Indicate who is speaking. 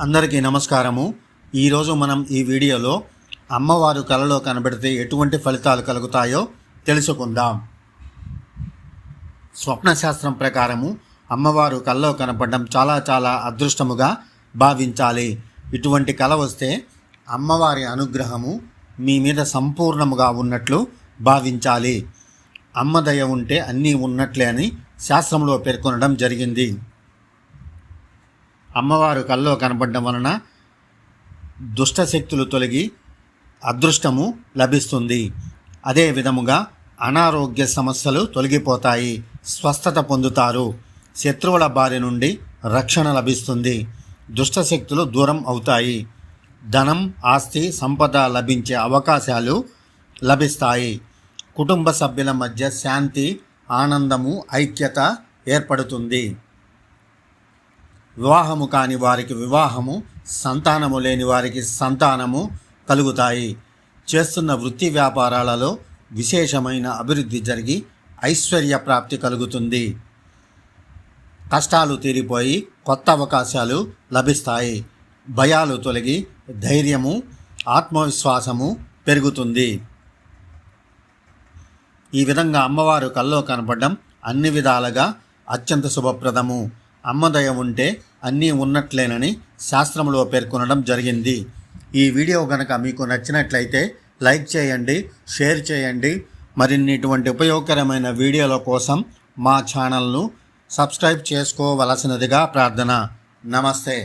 Speaker 1: అందరికీ నమస్కారము. ఈరోజు మనం ఈ వీడియోలో అమ్మవారు కలలో కనబడితే ఎటువంటి ఫలితాలు కలుగుతాయో తెలుసుకుందాం. స్వప్న శాస్త్రం ప్రకారము అమ్మవారు కలలో కనపడడం చాలా చాలా అదృష్టముగా భావించాలి. ఇటువంటి కళ వస్తే అమ్మవారి అనుగ్రహము మీ మీద సంపూర్ణముగా ఉన్నట్లు భావించాలి. అమ్మ దయ ఉంటే అన్నీ ఉన్నట్లే అని శాస్త్రంలో పేర్కొనడం జరిగింది. అమ్మవారు కల్లో కనపడడం వలన దుష్టశక్తులు తొలగి అదృష్టము లభిస్తుంది. అదే విధముగా అనారోగ్య సమస్యలు తొలగిపోతాయి. స్వస్థత పొందుతారు. శత్రువుల బారి నుండి రక్షణ లభిస్తుంది. దుష్టశక్తులు దూరం అవుతాయి. ధనం ఆస్తి సంపద లభించే అవకాశాలు లభిస్తాయి. కుటుంబ సభ్యుల మధ్య శాంతి ఆనందము ఐక్యత ఏర్పడుతుంది. వివాహము కాని వారికి వివాహము సంతానము లేని వారికి సంతానము కలుగుతాయి. చేస్తున్న వృత్తి వ్యాపారాలలో విశేషమైన అభివృద్ధి జరిగి ఐశ్వర్య ప్రాప్తి కలుగుతుంది. కష్టాలు తీరిపోయి కొత్త అవకాశాలు లభిస్తాయి. భయాలు తొలగి ధైర్యము ఆత్మవిశ్వాసము పెరుగుతుంది. ఈ విధంగా అమ్మవారు కల్లో కనపడడం అన్ని విధాలుగా అత్యంత శుభప్రదము. అమ్మదయ ఉంటే అన్నీ ఉన్నట్లేనని శాస్త్రంలో పేర్కొనడం జరిగింది. ఈ వీడియో కనుక మీకు నచ్చినట్లయితే లైక్ చేయండి షేర్ చేయండి. మరిన్ని ఇటువంటి ఉపయోగకరమైన వీడియోల కోసం మా ఛానల్ను సబ్స్క్రైబ్ చేసుకోవలసినదిగా ప్రార్థన. నమస్తే.